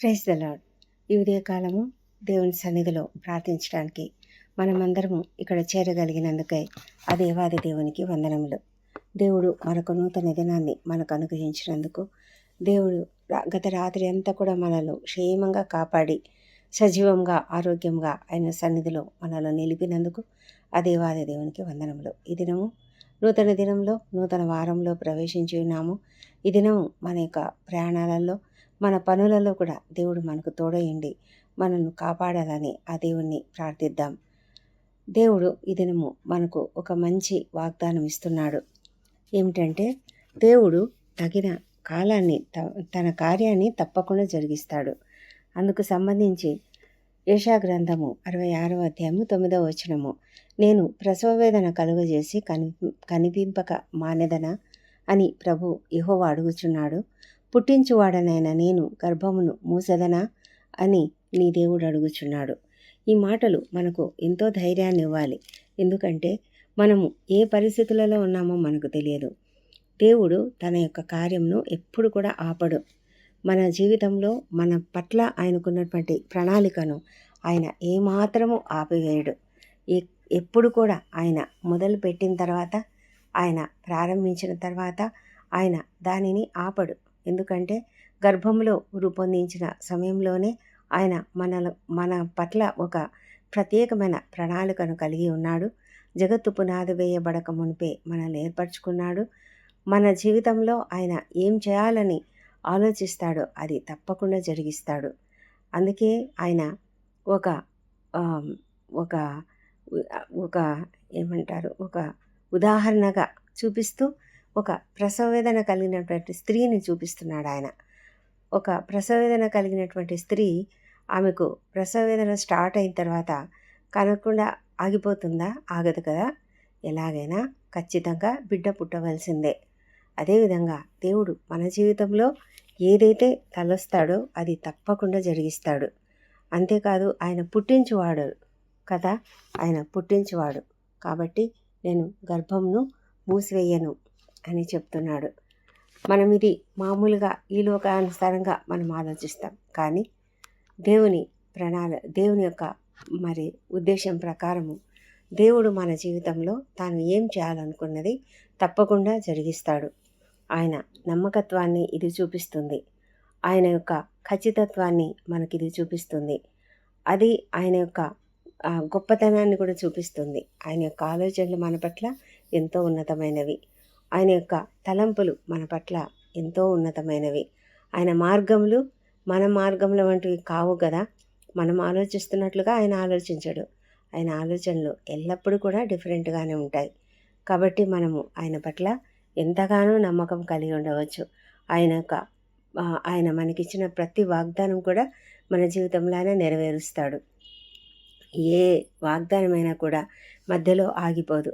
Praise the lord ఈ ఉదయకాలము దేవుని సన్నిధిలో ప్రార్థించడానికి మనమందరము ఇక్కడ చేరగలిగినందుకై ఆ దేవాది దేవునికి వందనములు. దేవుడు మరొక నూతన దినాన్ని మనకు అనుగ్రహించినందుకు దేవుడు గత రాత్రి అంతా కూడా మనల్ని క్షేమంగా కాపాడి సజీవంగా ఆరోగ్యంగా ఆయన సన్నిధిలో మనలో నిలిపినందుకు ఆ దేవాది దేవునికి వందనములు. ఈ దినము నూతన దినంలో నూతన వారంలో ప్రవేశించి ఉన్నాము. ఈ దినము మన యొక్క ప్రయాణాలలో మన పనులలో కూడా దేవుడు మనకు తోడయండి మనల్ని కాపాడాలని ఆ దేవుణ్ణి ప్రార్థిద్దాం. దేవుడు ఈ దినము మనకు ఒక మంచి వాగ్దానం ఇస్తున్నాడు. ఏమిటంటే దేవుడు తగిన కాలాన్ని తన కార్యాన్ని తప్పకుండా జరిగిస్తాడు. అందుకు సంబంధించి యశా గ్రంథము అరవై ఆరవ అధ్యాయము తొమ్మిదవ వచనము నేను ప్రసవ వేదన కలుగజేసి కని కనిపింపక మానెదన? అని ప్రభు యెహోవా అడుగుచున్నాడు. పుట్టించువాడనైన నేను గర్భమును మూసెదనా? అని నీ దేవుడు అడుగుచున్నాడు. ఈ మాటలు మనకు ఎంతో ధైర్యాన్ని ఇవ్వాలి ఎందుకంటే మనము ఏ పరిస్థితులలో ఉన్నామో మనకు తెలియదు. దేవుడు తన యొక్క కార్యంను ఎప్పుడు కూడా ఆపడు. మన జీవితంలో మన పట్ల ఆయనకున్నటువంటి ప్రణాళికను ఆయన ఏమాత్రము ఆపివేయడు. ఎ- ఎప్పుడు కూడా ఆయన మొదలు పెట్టిన తర్వాత ఆయన ప్రారంభించిన తర్వాత ఆయన దానిని ఆపడు. ఎందుకంటే గర్భంలో రూపొందించిన సమయంలోనే ఆయన మన మన పట్ల ఒక ప్రత్యేకమైన ప్రణాళికను కలిగి ఉన్నాడు. జగత్తు పునాది వేయబడక మునిపే మనల్ని ఏర్పరచుకున్నాడు. మన జీవితంలో ఆయన ఏం చేయాలని ఆలోచిస్తాడో అది తప్పకుండా జరిగిస్తాడు. అందుకే ఆయన ఒక ఒక ఒక ఏమంటారు? ఒక ఉదాహరణగా చూపిస్తూ ఒక ప్రసవవేదన కలిగినటువంటి స్త్రీని చూపిస్తున్నాడు ఆయన. ఒక ప్రసవవేదన కలిగినటువంటి స్త్రీ ఆమెకు ప్రసవవేదన స్టార్ట్ అయిన తర్వాత కనకుండా ఆగిపోతుందా? ఆగదు కదా? ఎలాగైనా ఖచ్చితంగా బిడ్డ పుట్టవలసిందే. అదేవిధంగా దేవుడు మన జీవితంలో ఏదైతే తలొస్తాడో అది తప్పకుండా జరిగిస్తాడు. అంతేకాదు ఆయన పుట్టించువాడు కదా? ఆయన పుట్టించువాడు. కాబట్టి నేను గర్భంను మూసివేయను. అని చెప్తున్నాడు. మనం ఇది మామూలుగా ఈ లోకానుసారంగా మనం ఆలోచిస్తాం. కానీ దేవుని ప్రణాళ దేవుని యొక్క మరి ఉద్దేశం ప్రకారము దేవుడు మన జీవితంలో తాను ఏం చేయాలనుకున్నది తప్పకుండా జరిగిస్తాడు. ఆయన నమ్మకత్వాన్ని ఇది చూపిస్తుంది. ఆయన యొక్క ఖచ్చితత్వాన్ని మనకి ఇది చూపిస్తుంది. అది ఆయన యొక్క గొప్పతనాన్ని కూడా చూపిస్తుంది. ఆయన యొక్క ఆలోచనలు మన పట్ల ఎంతో ఉన్నతమైనవి. ఆయన యొక్క తలంపులు మన పట్ల ఎంతో ఉన్నతమైనవి. ఆయన మార్గములు మన మార్గముల వంటివి కావు కదా? మనం ఆలోచిస్తున్నట్లుగా ఆయన ఆలోచించడు. ఆయన ఆలోచనలు ఎల్లప్పుడూ కూడా డిఫరెంట్గానే ఉంటాయి. కాబట్టి మనము ఆయన పట్ల ఎంతగానో నమ్మకం కలిగి ఉండవచ్చు. ఆయన యొక్క ఆయన మనకిచ్చిన ప్రతి వాగ్దానం కూడా మన జీవితంలో ఆయన నెరవేరుస్తాడు. ఏ వాగ్దానమైనా కూడా మధ్యలో ఆగిపోదు.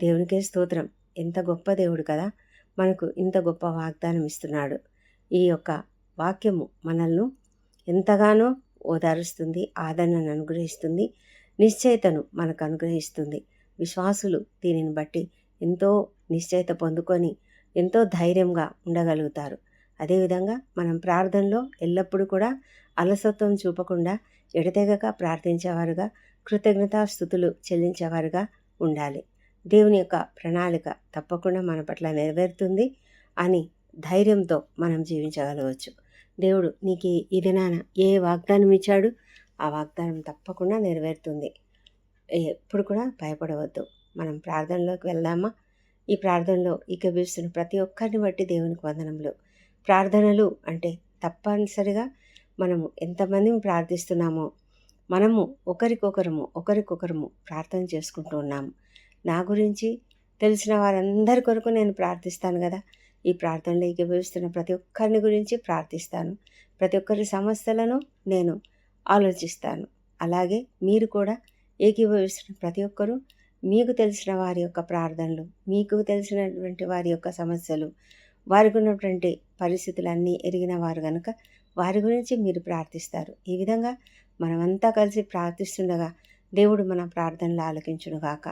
దేవునికే స్తోత్రం. ఎంత గొప్ప దేవుడు కదా! మనకు ఇంత గొప్ప వాగ్దానం ఇస్తున్నాడు. ఈ యొక్క వాక్యము మనల్ని ఎంతగానో ఓదారుస్తుంది ఆదరణను అనుగ్రహిస్తుంది నిశ్చయితను మనకు అనుగ్రహిస్తుంది. విశ్వాసులు దీనిని బట్టి ఎంతో నిశ్చయిత పొందుకొని ఎంతో ధైర్యంగా ఉండగలుగుతారు. అదేవిధంగా మనం ప్రార్థనలో ఎల్లప్పుడూ కూడా అలసత్వం చూపకుండా ఎడతెగక ప్రార్థించేవారుగా కృతజ్ఞతాస్థుతులు చెల్లించేవారుగా ఉండాలి. దేవుని యొక్క ప్రణాళిక తప్పకుండా మన పట్ల నెరవేరుతుంది అని ధైర్యంతో మనం జీవించగలవచ్చు. దేవుడు నీకు ఈ- దినాన ఏ వాగ్దానం ఇచ్చాడు ఆ వాగ్దానం తప్పకుండా నెరవేరుతుంది. ఎప్పుడు కూడా భయపడవద్దు. మనం ప్రార్థనలోకి వెళ్దామా? ఈ ప్రార్థనలో ఏకీభవిస్తున్న ప్రతి ఒక్కరిని బట్టి దేవునికి వందనములు. ప్రార్థనలు అంటే తప్పనిసరిగా మనము ఎంతమందిని ప్రార్థిస్తున్నామో మనము ఒకరికొకరము ఒకరికొకరము ప్రార్థన చేసుకుంటూ ఉన్నాము. నా గురించి తెలిసిన వారందరి కొరకు నేను ప్రార్థిస్తాను కదా. ఈ ప్రార్థనలో ఏకీభవిస్తున్న ప్రతి ఒక్కరిని గురించి ప్రార్థిస్తాను. ప్రతి ఒక్కరి సమస్యలను నేను ఆలోచిస్తాను. అలాగే మీరు కూడా ఏకీభవిస్తున్న ప్రతి ఒక్కరూ మీకు తెలిసిన వారి యొక్క ప్రార్థనలు మీకు తెలిసినటువంటి వారి యొక్క సమస్యలు వారికి ఉన్నటువంటి పరిస్థితులన్నీ ఎరిగిన వారు కనుక వారి గురించి మీరు ప్రార్థిస్తారు. ఈ విధంగా మనమంతా కలిసి ప్రార్థిస్తుండగా దేవుడు మన ప్రార్థనలు ఆలకించునుగాక.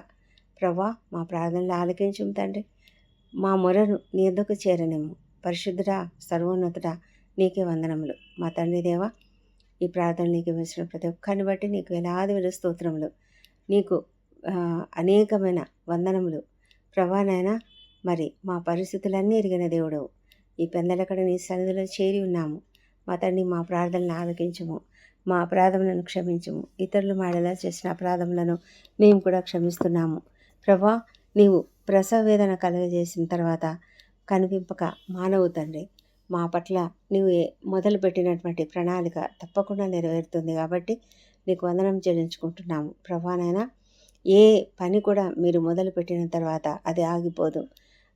ప్రభా మా ప్రార్థనలు ఆలకించుము తండ్రి. మా మొరను నీ ఎద్దకు చేరనేము పరిశుద్ధుడా సర్వోన్నతుడా నీకే వందనములు. మా తండ్రి దేవా ఈ ప్రార్థన నీకు వేసిన ప్రతి ఒక్కరిని బట్టి నీకు వేలాది వేల స్తోత్రములు. నీకు అనేకమైన వందనములు. ప్రభానైనా మరి మా పరిస్థితులన్నీ ఎరిగిన దేవుడవు. ఈ పెందలక్కడ నీ సన్నిధిలో చేరి ఉన్నాము. మా తండ్రి మా ప్రార్థనలు ఆలకించము. మా అపరాధములను క్షమించము. ఇతరులు మాడేలా చేసిన అపరాధములను మేము కూడా క్షమిస్తున్నాము. ప్రభా నీవు ప్రసవ వేదన కలుగజేసిన తర్వాత కనిపింపక మానవు తండ్రి. మా పట్ల నీవు ఏ- మొదలుపెట్టినటువంటి ప్రణాళిక తప్పకుండా నెరవేరుతుంది కాబట్టి నీకు వందనం చెల్లించుకుంటున్నాము. ప్రభానైనా ఏ పని కూడా మీరు మొదలుపెట్టిన తర్వాత అది ఆగిపోదు.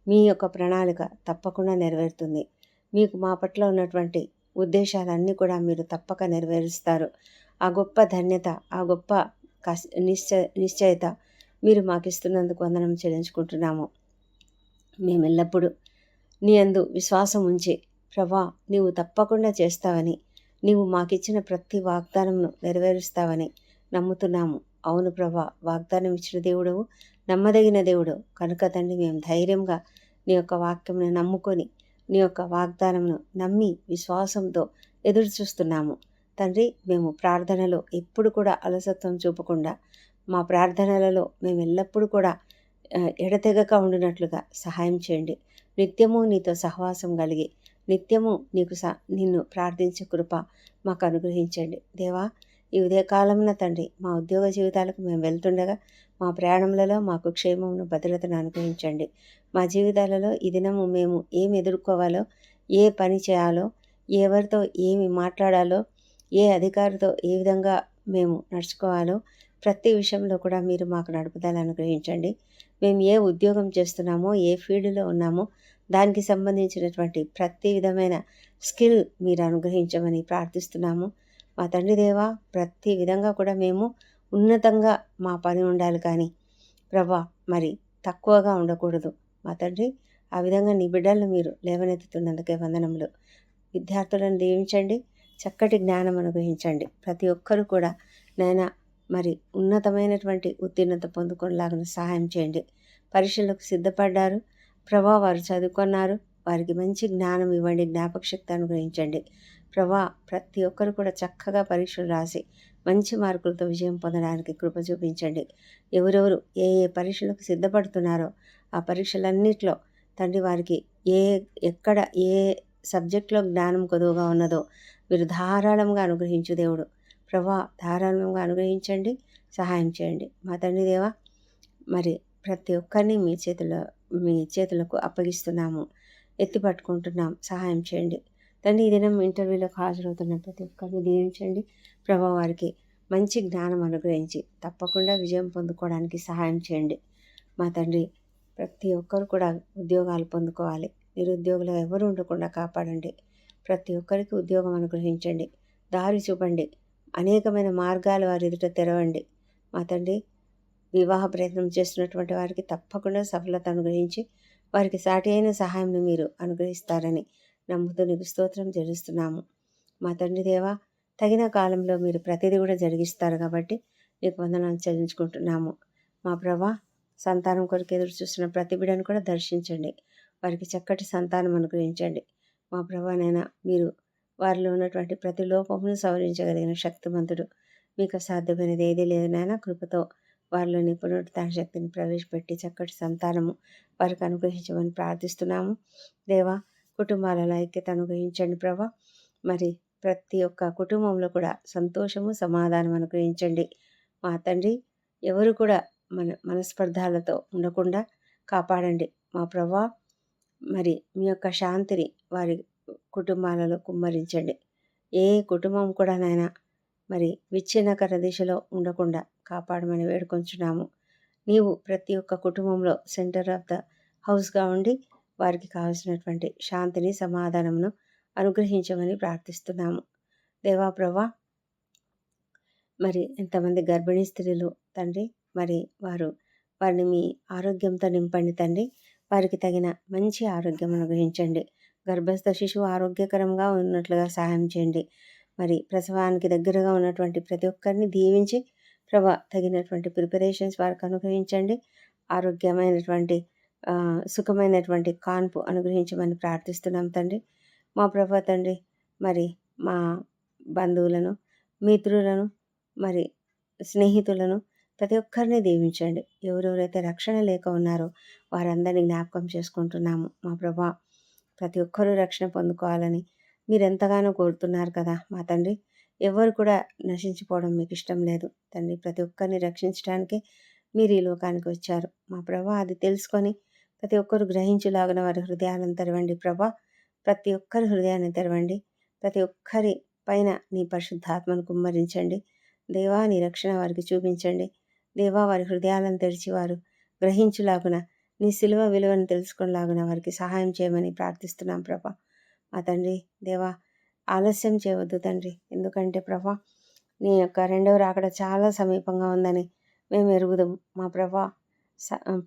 మీ యొక్క ప్రణాళిక తప్పకుండా నెరవేరుతుంది. మీకు మా పట్ల ఉన్నటువంటి ఉద్దేశాలన్నీ కూడా మీరు తప్పక నెరవేరుస్తారు. ఆ గొప్ప ధన్యత ఆ గొప్ప కస్ నిశ్చయ నిశ్చయత మీరు మాకు ఇస్తున్నందుకు వందనం చెల్లించుకుంటున్నాము. మేము ఎల్లప్పుడూ నీ అందు విశ్వాసం ఉంచి ప్రభా నీవు తప్పకుండా చేస్తావని నీవు మాకిచ్చిన ప్రతి వాగ్దానంను నెరవేరుస్తావని నమ్ముతున్నాము. అవును ప్రభా వాగ్దానం ఇచ్చిన దేవుడవు నమ్మదగిన దేవుడు కనుక తండ్రి మేము ధైర్యంగా నీ యొక్క వాక్యంను నమ్ముకొని నీ యొక్క వాగ్దానంను నమ్మి విశ్వాసంతో ఎదురు చూస్తున్నాము తండ్రి మేము ప్రార్థనలో ఎప్పుడు కూడా అలసత్వం చూపకుండా మా ప్రార్థనలలో మేము ఎల్లప్పుడూ కూడా ఎడతెగక ఉండినట్లుగా సహాయం చేయండి. నిత్యము నీతో సహవాసం కలిగి నిత్యము నీకు స నిన్ను ప్రార్థించే కృప మాకు అనుగ్రహించండి. దేవా ఈ ఉదయకాలమున తండ్రి మా ఉద్యోగ జీవితాలకు మేము వెళ్తుండగా మా ప్రయాణములలో మాకు క్షేమమును భద్రతను అనుగ్రహించండి. మా జీవితాలలో ఈ దినము మేము ఏం ఎదుర్కోవాలో ఏ పని చేయాలో ఎవరితో ఏమి మాట్లాడాలో ఏ అధికారితో ఏ విధంగా మేము నడుచుకోవాలో ప్రతి విషయంలో కూడా మీరు మాకు నడుపుదల అనుగ్రహించండి. మేము ఏ ఉద్యోగం చేస్తున్నామో ఏ ఫీల్డ్లో ఉన్నామో దానికి సంబంధించినటువంటి ప్రతి విధమైన స్కిల్ మీరు అనుగ్రహించమని ప్రార్థిస్తున్నాము. మా తండ్రి దేవా ప్రతి విధంగా కూడా మేము ఉన్నతంగా మా పని ఉండాలి కానీ ప్రభా మరి తక్కువగా ఉండకూడదు. మా తండ్రి ఆ విధంగా నీ బిడ్డలను మీరు లేవనెత్తుతున్నందుకే వందనములు. విద్యార్థులను దీవించండి చక్కటి జ్ఞానం అనుగ్రహించండి. ప్రతి ఒక్కరూ కూడా నైనా మరి ఉన్నతమైనటువంటి ఉత్తీర్ణత పొందుకునేలాగా సహాయం చేయండి. పరీక్షలకు సిద్ధపడ్డారు. ప్రభా వారు చదువుకున్నారు. వారికి మంచి జ్ఞానం ఇవ్వండి. జ్ఞాపకశక్తి అనుగ్రహించండి. ప్రభా ప్రతి ఒక్కరు కూడా చక్కగా పరీక్షలు రాసి మంచి మార్కులతో విజయం పొందడానికి కృప చూపించండి. ఎవరెవరు ఏ ఏ పరీక్షలకు సిద్ధపడుతున్నారో ఆ పరీక్షలన్నిట్లో తండ్రి వారికి ఏ ఎక్కడ ఏ సబ్జెక్ట్లో జ్ఞానం కొదువుగా ఉన్నదో మీరు ధారాళంగా అనుగ్రహించు దేవుడు. ప్రభా ధారాళంగా అనుగ్రహించండి సహాయం చేయండి. మా తండ్రి దేవా మరి ప్రతి ఒక్కరిని మీ చేతిలో మీ చేతులకు అప్పగిస్తున్నాము. ఎత్తి పట్టుకుంటున్నాం. సహాయం చేయండి. తండ్రి ఈ దినం ఇంటర్వ్యూలకు హాజరవుతున్న ప్రతి ఒక్కరిని దీవించండి. ప్రభా వారికి మంచి జ్ఞానం అనుగ్రహించి తప్పకుండా విజయం పొందుకోవడానికి సహాయం చేయండి. మా తండ్రి ప్రతి ఒక్కరు కూడా ఉద్యోగాలు పొందుకోవాలి. నిరుద్యోగులు ఎవరు ఉండకుండా కాపాడండి. ప్రతి ఒక్కరికి ఉద్యోగం అనుగ్రహించండి. దారి చూపండి. అనేకమైన మార్గాలు వారి ఎదుట తెరవండి. మా తండ్రి వివాహ ప్రయత్నం చేస్తున్నటువంటి వారికి తప్పకుండా సఫలత అనుగ్రహించి వారికి సాటి అయిన సహాయంను మీరు అనుగ్రహిస్తారని నమ్ముతూ నీకు స్తోత్రం చెల్లిస్తున్నాము. మా తండ్రి దేవా తగిన కాలంలో మీరు ప్రతిదీ కూడా జరిగిస్తారు కాబట్టి నీకు వందనాలు చెల్లించుకుంటున్నాము. మా ప్రభా సంతానం కొరకు ఎదురు చూస్తున్న ప్రతి బిడ్డను కూడా దర్శించండి. వారికి చక్కటి సంతానం అనుగ్రహించండి. మా ప్రభానైనా మీరు వారిలో ఉన్నటువంటి ప్రతి లోపమును సవరించగలిగిన శక్తిమంతుడు. మీకు సాధ్యమైనది ఏదీ లేదు నాయన. కృపతో వారిలోని తన శక్తిని ప్రవేశపెట్టి చక్కటి సంతానము వారికి అనుగ్రహించమని ప్రార్థిస్తున్నాము. దేవా కుటుంబాలలో ఐక్యత అనుగ్రహించండి ప్రభా. మరి ప్రతి ఒక్క కుటుంబంలో కూడా సంతోషము సమాధానం అనుగ్రహించండి. మా తండ్రి ఎవరు కూడా మన మనస్పర్ధాలతో ఉండకుండా కాపాడండి. మా ప్రభా మరి మీ యొక్క శాంతిని వారి కుటుంబాలలో కుమ్మరించండి. ఏ కుటుంబం కూడా నాయన మరి విచ్ఛిన్నకర దిశలో ఉండకుండా కాపాడమని వేడుకొంచున్నాము. నీవు ప్రతి ఒక్క కుటుంబంలో సెంటర్ ఆఫ్ ద హౌస్గా ఉండి వారికి కావలసినటువంటి శాంతిని సమాధానమును అనుగ్రహించమని ప్రార్థిస్తున్నాము. దేవా ప్రభా మరి ఎంతమంది గర్భిణీ స్త్రీలు తండ్రి మరి వారు వారిని మీ ఆరోగ్యంతో నింపండి తండ్రి. వారికి తగిన మంచి ఆరోగ్యం అనుగ్రహించండి. గర్భస్థ శిశువు ఆరోగ్యకరంగా ఉన్నట్లుగా సహాయం చేయండి. మరి ప్రసవానికి దగ్గరగా ఉన్నటువంటి ప్రతి ఒక్కరిని దీవించి ప్రభా తగినటువంటి ప్రిపరేషన్స్ వారికి అనుగ్రహించండి. ఆరోగ్యమైనటువంటి సుఖమైనటువంటి కాన్పు అనుగ్రహించమని ప్రార్థిస్తున్నాం తండ్రి. మా ప్రభా తండ్రి మరి మా బంధువులను మిత్రులను మరి స్నేహితులను ప్రతి ఒక్కరిని దీవించండి. ఎవరెవరైతే రక్షణ లేక ఉన్నారో వారందరినీ జ్ఞాపకం చేసుకుంటున్నాము. మా ప్రభా ప్రతి ఒక్కరూ రక్షణ పొందుకోవాలని మీరు ఎంతగానో కోరుతున్నారు కదా మా తండ్రి. ఎవరు కూడా నశించిపోవడం మీకు ఇష్టం లేదు. తండ్రి ప్రతి ఒక్కరిని రక్షించడానికి మీరు ఈ లోకానికి వచ్చారు. మా ప్రభా అది తెలుసుకొని ప్రతి ఒక్కరు గ్రహించులాగిన వారి హృదయాలను తెరవండి ప్రభా. ప్రతి ఒక్కరి హృదయాన్ని తెరవండి. ప్రతి ఒక్కరి పైన నీ పరిశుద్ధాత్మను కుమ్మరించండి. దేవా నీ రక్షణ వారికి చూపించండి. దేవా వారి హృదయాలను తెరిచి వారు గ్రహించులాగున నీ సిలువ విలువను తెలుసుకునేలాగిన వారికి సహాయం చేయమని ప్రార్థిస్తున్నాం ప్రభా. మా తండ్రి దేవా ఆలస్యం చేయవద్దు తండ్రి. ఎందుకంటే ప్రభా నీ యొక్క రెండవ రాకడ చాలా సమీపంగా ఉందని మేము ఎరుగుదాం. మా ప్రభా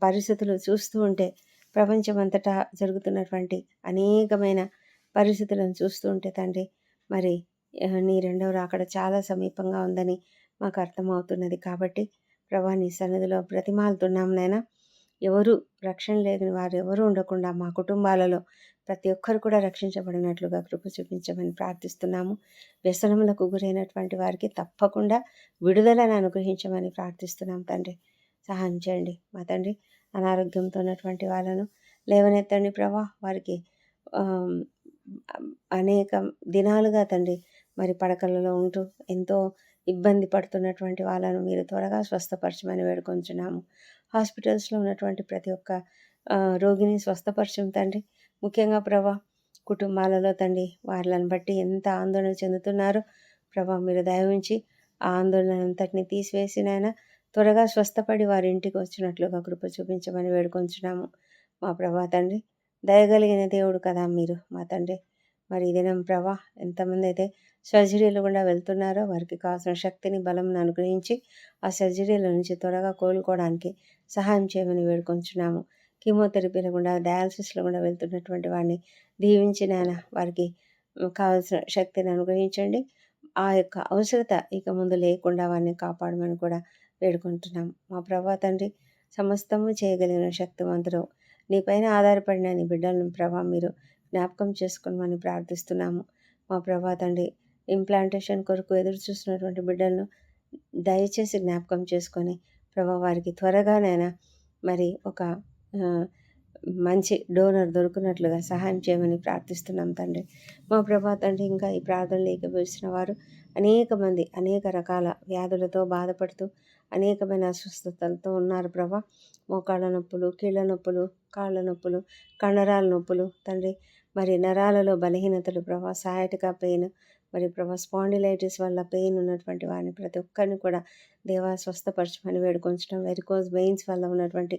పరిస్థితులు చూస్తూ ఉంటే ప్రపంచమంతటా జరుగుతున్నటువంటి అనేకమైన పరిస్థితులను చూస్తూ ఉంటే తండ్రి మరి నీ రెండవ రాకడ చాలా సమీపంగా ఉందని మాకు అర్థమవుతున్నది. కాబట్టి ప్రభా నీ సన్నిధిలో బ్రతిమాలుతున్నాం నైనా ఎవరు రక్షణ లేని వారు ఎవరు ఉండకుండా మా కుటుంబాలలో ప్రతి ఒక్కరు కూడా రక్షించబడినట్లుగా కృప చూపించమని ప్రార్థిస్తున్నాము. వ్యసనములకు గురైనటువంటి వారికి తప్పకుండా విడుదలను అనుగ్రహించమని ప్రార్థిస్తున్నాం తండ్రి. సహాయం చేయండి. మా తండ్రి అనారోగ్యంతో ఉన్నటువంటి వాళ్ళను లేవనెత్తండి ప్రభా. వారికి అనేక దినాలుగా తండ్రి మరి పడకలలో ఉంటూ ఎంతో ఇబ్బంది పడుతున్నటువంటి వాళ్ళను మీరు త్వరగా స్వస్థపరచమని వేడుకొంచున్నాము. హాస్పిటల్స్లో ఉన్నటువంటి ప్రతి ఒక్క రోగిని స్వస్థపరచం తండ్రి. ముఖ్యంగా ప్రభా కుటుంబాలలో తండ్రి వాళ్ళని బట్టి ఎంత ఆందోళన చెందుతున్నారో ప్రభా మీరు దయవించి ఆ ఆందోళన అంతటిని తీసివేసినైనా త్వరగా స్వస్థపడి వారి ఇంటికి వచ్చినట్లుగా కృప చూపించమని వేడుకొంచున్నాము. మా ప్రభా తండ్రి దయగలిగిన దేవుడు కదా మీరు మా తండ్రి. మరి ఇదేనం ప్రభా ఎంతమంది అయితే సర్జరీలు గుండా వెళ్తున్నారో వారికి కావాల్సిన శక్తిని బలం అనుగ్రహించి ఆ సర్జరీల నుంచి త్వరగా కోలుకోవడానికి సహాయం చేయమని వేడుకొంచున్నాము. కీమోథెరపీల గుండా డయాలసిస్లో గుండా వెళ్తున్నటువంటి వారిని దీవించిన వారికి కావాల్సిన శక్తిని అనుగ్రహించండి. ఆ యొక్క అవసరత ఇక ముందు లేకుండా వారిని కాపాడమని కూడా వేడుకుంటున్నాం మా ప్రభా తండ్రి సమస్తము చేయగలిగిన శక్తివంతుడు. నీపైన ఆధారపడిన నీ బిడ్డలను ప్రభా మీరు జ్ఞాపకం చేసుకోమని ప్రార్థిస్తున్నాము. మా ప్రభా తండ్రి ఇంప్లాంటేషన్ కొరకు ఎదురు చూస్తున్నటువంటి బిడ్డలను దయచేసి జ్ఞాపకం చేసుకొని ప్రభా వారికి త్వరగానైనా మరి ఒక మంచి డోనర్ దొరికినట్లుగా సహాయం చేయమని ప్రార్థిస్తున్నాం తండ్రి. మా ప్రభా తండ్రి ఇంకా ఈ ప్రార్థనలు ఏకీభవిస్తున్న వారు అనేక మంది అనేక రకాల వ్యాధులతో బాధపడుతూ అనేకమైన అస్వస్థతలతో ఉన్నారు ప్రభా. మోకాళ్ళ నొప్పులు కీళ్ళ నొప్పులు కాళ్ళ నొప్పులు కండరాల నొప్పులు తండ్రి. మరి నరాలలో బలహీనతలు ప్రభా సాయటిక పెయిన్ మరి ప్రభా స్పాండిలైటిస్ వల్ల పెయిన్ ఉన్నటువంటి వారిని ప్రతి ఒక్కరిని కూడా దేవా స్వస్థపరచమని వేడుకొంచడం వెరికోజ్ వెయిన్స్ వల్ల ఉన్నటువంటి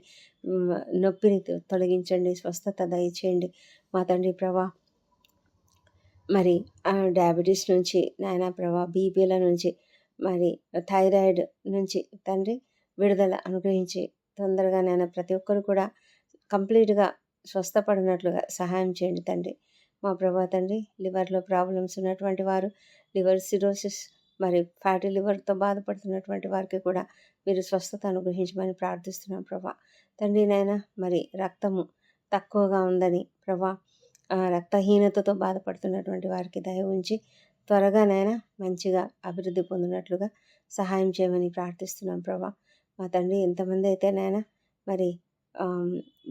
నొప్పిని తొలగించండి స్వస్థత దయచేయండి. మా తండ్రి ప్రభా మరి డయాబెటీస్ నుంచి నాయన ప్రభా బీపీల నుంచి మరి థైరాయిడ్ నుంచి తండ్రి విడుదల అనుగ్రహించి తొందరగా నేను ప్రతి ఒక్కరు కూడా కంప్లీట్గా స్వస్థపడినట్లుగా సహాయం చేయండి తండ్రి. మా ప్రభా తండ్రి లివర్లో ప్రాబ్లమ్స్ ఉన్నటువంటి వారు లివర్ సిరోసిస్ మరి ఫ్యాటీ లివర్తో బాధపడుతున్నటువంటి వారికి కూడా మీరు స్వస్థత అనుగ్రహించమని ప్రార్థిస్తున్నాం ప్రభా. తండ్రి నాయన మరి రక్తము తక్కువగా ఉందని ప్రభా రక్తహీనతతో బాధపడుతున్నటువంటి వారికి దయ ఉంచి త్వరగానైనా మంచిగా అభివృద్ధి పొందినట్లుగా సహాయం చేయమని ప్రార్థిస్తున్నాం ప్రభా. మా తండ్రి ఎంతమంది అయితే నాయన మరి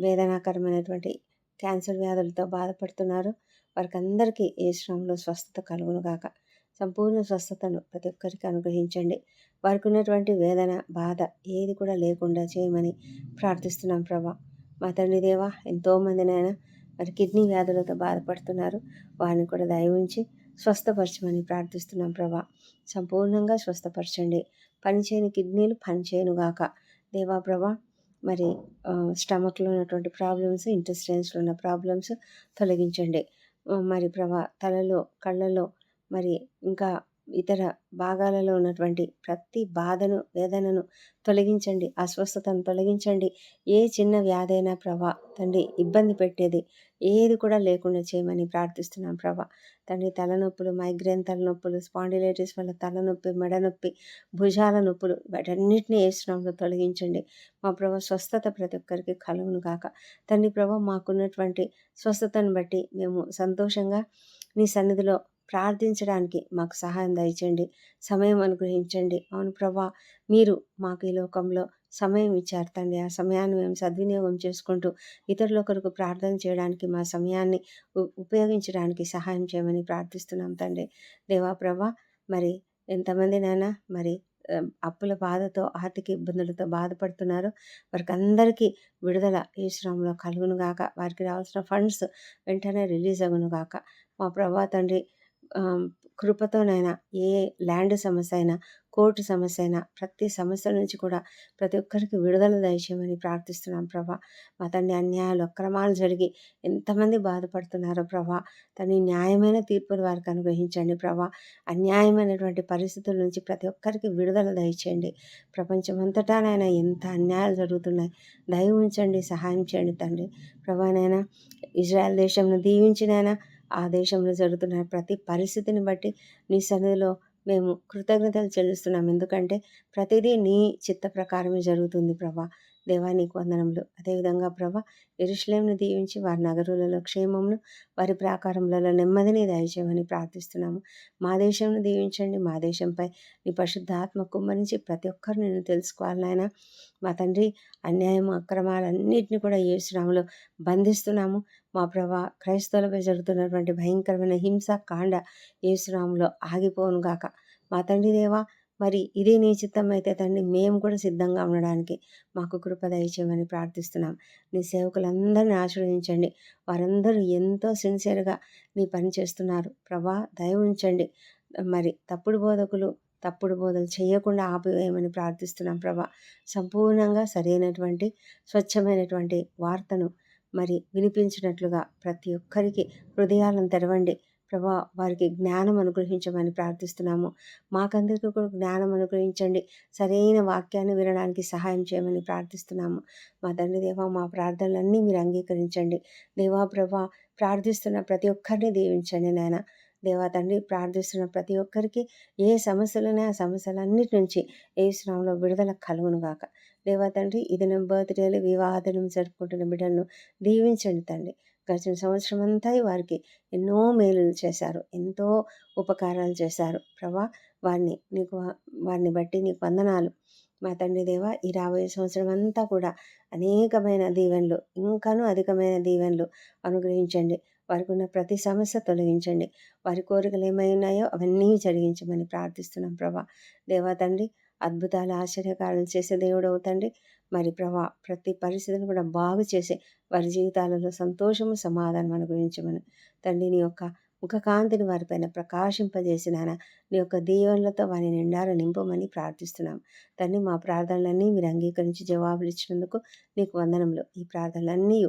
వేదనాకరమైనటువంటి క్యాన్సర్ వ్యాధులతో బాధపడుతున్నారు వారికి అందరికీ ఏ శ్రమంలో స్వస్థత కలుగును గాక. సంపూర్ణ స్వస్థతను ప్రతి ఒక్కరికి అనుగ్రహించండి. వారికి ఉన్నటువంటి వేదన బాధ ఏది కూడా లేకుండా చేయమని ప్రార్థిస్తున్నాం ప్రభా. మా తండ్రి దేవా ఎంతోమందినైనా మరి కిడ్నీ వ్యాధులతో బాధపడుతున్నారు. వారిని కూడా దయవించి స్వస్థపరచమని ప్రార్థిస్తున్నాం ప్రభా. సంపూర్ణంగా స్వస్థపరచండి. పనిచేయని కిడ్నీలు పనిచేయనుగాక దేవా ప్రభా మరి స్టమక్లో ఉన్నటువంటి ప్రాబ్లమ్స్ ఇంటెస్టైన్స్లో ఉన్న ప్రాబ్లమ్స్ తొలగించండి. మరి ప్రభా తలలో కళ్ళలో మరి ఇంకా ఇతర భాగాలలో ఉన్నటువంటి ప్రతి బాధను వేదనను తొలగించండి అస్వస్థతను తొలగించండి. ఏ చిన్న వ్యాధైనా ప్రభా తండ్రి ఇబ్బంది పెట్టేది ఏది కూడా లేకుండా చేయమని ప్రార్థిస్తున్నాం ప్రభా. తండ్రి తలనొప్పులు మైగ్రేన్ తలనొప్పులు స్పాండిలైటిస్ వల్ల తలనొప్పి మెడనొప్పి భుజాల నొప్పులు వాటన్నిటిని ఏసునాంలో తొలగించండి. మా ప్రభా స్వస్థత ప్రతి ఒక్కరికి కలుగును కాక తండ్రి ప్రభా మాకున్నటువంటి స్వస్థతను బట్టి మేము సంతోషంగా నీ సన్నిధిలో ప్రార్థించడానికి మాకు సహాయం దయచేయండి సమయం అనుగ్రహించండి. అవును ప్రభా మీరు మాకు ఈ లోకంలో సమయం ఇచ్చారు తండ్రి. ఆ సమయాన్ని మేము సద్వినియోగం చేసుకుంటూ ఇతరుల కొరకు ప్రార్థన చేయడానికి మా సమయాన్ని ఉపయోగించడానికి సహాయం చేయమని ప్రార్థిస్తున్నాం తండ్రి. దేవా ప్రభా మరి ఎంతమంది నాన్న మరి అప్పుల బాధతో ఆర్థిక ఇబ్బందులతో బాధపడుతున్నారు. వారికి అందరికీ విడుదల ఈ శ్రమంలో కలుగును గాక వారికి రావాల్సిన ఫండ్స్ వెంటనే రిలీజ్ అగును గాక మా ప్రభా తండ్రి కృపతోనైనా ఏ ల్యాండ్ సమస్య అయినా కోర్టు సమస్య అయినా ప్రతి సమస్య నుంచి కూడా ప్రతి ఒక్కరికి విడుదల దయచేయమని ప్రార్థిస్తున్నాం ప్రభా. మా తండ్రి అన్యాయాలు అక్రమాలు జరిగి ఎంతమంది బాధపడుతున్నారో ప్రభా. తని న్యాయమైన తీర్పులు వారికి అనుగ్రహించండి ప్రభా. అన్యాయమైనటువంటి పరిస్థితుల నుంచి ప్రతి ఒక్కరికి విడుదల దయచేయండి. ప్రపంచమంతటానైనా ఎంత అన్యాయాలు జరుగుతున్నాయి దయ ఉంచండి సహాయం చేయండి తండ్రి. ప్రభానైనా ఇజ్రాయెల్ దేశంను దీవించినైనా ఆ దేశంలో జరుగుతున్న ప్రతి పరిస్థితిని బట్టి నీ సన్నిధిలో మేము కృతజ్ఞతలు చెల్లిస్తున్నాం. ఎందుకంటే ప్రతిదీ నీ చిత్త ప్రకారమే జరుగుతుంది ప్రభా. దేవా నీకు వందనములు. అదేవిధంగా ప్రభా ఎరుశ్లేంను దీవించి వారి నగరులలో క్షేమమును వారి ప్రాకారములలో నెమ్మదిని దయచేయమని ప్రార్థిస్తున్నాము. మా దేశంను దీవించండి. మా దేశంపై నీ పరిశుద్ధాత్మ కుమ్మరించి ప్రతి ఒక్కరు నేను తెలుసుకోవాలనైనా మా తండ్రి అన్యాయం అక్రమాలన్నింటినీ కూడా ఏసునాములో బంధిస్తున్నాము. మా ప్రభా క్రైస్తవులపై జరుగుతున్నటువంటి భయంకరమైన హింస కాండ ఏసునాములో ఆగిపోను గాక. మా తండ్రి దేవా మరి ఇదే నీ చిత్తం అయితే తండ్రి మేము కూడా సిద్ధంగా ఉండడానికి మాకు కృప దయచేయమని ప్రార్థిస్తున్నాం. నీ సేవకులందరినీ ఆశ్రయించండి వారందరూ ఎంతో సిన్సియర్గా నీ పని చేస్తున్నారు. ప్రభా దయ ఉంచండి మరి తప్పుడు బోధకులు తప్పుడు బోధలు చేయకుండా ఆపివేయమని ప్రార్థిస్తున్నాం ప్రభా. సంపూర్ణంగా సరైనటువంటి స్వచ్ఛమైనటువంటి వార్తను మరి వినిపించినట్లుగా ప్రతి ఒక్కరికి హృదయాలను తెరవండి. ప్రభా వారికి జ్ఞానం అనుగ్రహించమని ప్రార్థిస్తున్నాము. మాకందరికీ కూడా జ్ఞానం అనుగ్రహించండి. సరైన వాక్యాన్ని వినడానికి సహాయం చేయమని ప్రార్థిస్తున్నాము. మా తండ్రి దేవా మా ప్రార్థనలన్నీ మీరు అంగీకరించండి. దేవా ప్రభా ప్రార్థిస్తున్న ప్రతి ఒక్కరిని దీవించండి నాయన. దేవా తండ్రి ప్రార్థిస్తున్న ప్రతి ఒక్కరికి ఏ సమస్యలునే ఆ సమస్యలన్నిటి నుంచి ఏ శ్రమంలో విడుదల కలుగునుగాక దేవా తండ్రి ఇది నా బర్త్డేలు వివాహదనం జరుపుకుంటున్న బిడ్డలను దీవించండి తండ్రి. గడిచిన సంవత్సరం అంతా వారికి ఎన్నో మేలులు చేశారు. ఎంతో ఉపకారాలు చేశారు. ప్రభా వారిని నీకు వారిని బట్టి నీకు వందనాలు. మా తండ్రి దేవ ఈ రాబోయే సంవత్సరం అంతా కూడా అనేకమైన దీవెనలు ఇంకాను అధికమైన దీవెనలు అనుగ్రహించండి. వారికి ఉన్న ప్రతి సమస్య తొలగించండి. వారి కోరికలు ఏమై ఉన్నాయో అవన్నీ జరిగించమని ప్రార్థిస్తున్నాం ప్రభా. దేవా తండ్రి అద్భుతాలు ఆశ్చర్యకారాలు చేసే దేవుడు అవుతండి. మరి ప్రభా ప్రతి పరిస్థితిని కూడా బాగు చేసే వారి జీవితాలలో సంతోషము సమాధానం అనుగ్రహించమని. తండ్రి నీ యొక్క ముఖ కాంతిని వారిపైన ప్రకాశింపజేసినాన నీ యొక్క దీవెనలతో వారిని నిండారు నింపమని ప్రార్థిస్తున్నాం. తండ్రి మా ప్రార్థనలన్నీ మీరు అంగీకరించి జవాబులు ఇచ్చినందుకు నీకు వందనంలో ఈ ప్రార్థనలన్నీ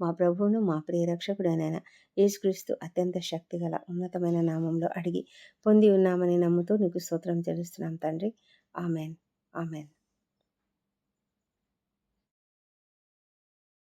మా ప్రభువును మా ప్రియరక్షకుడనైనా యేసుక్రీస్తు అత్యంత శక్తిగల ఉన్నతమైన నామంలో అడిగి పొంది ఉన్నామని నమ్ముతూ నీకు స్తోత్రం చెల్లిస్తున్నాం తండ్రి. Amen. Amen.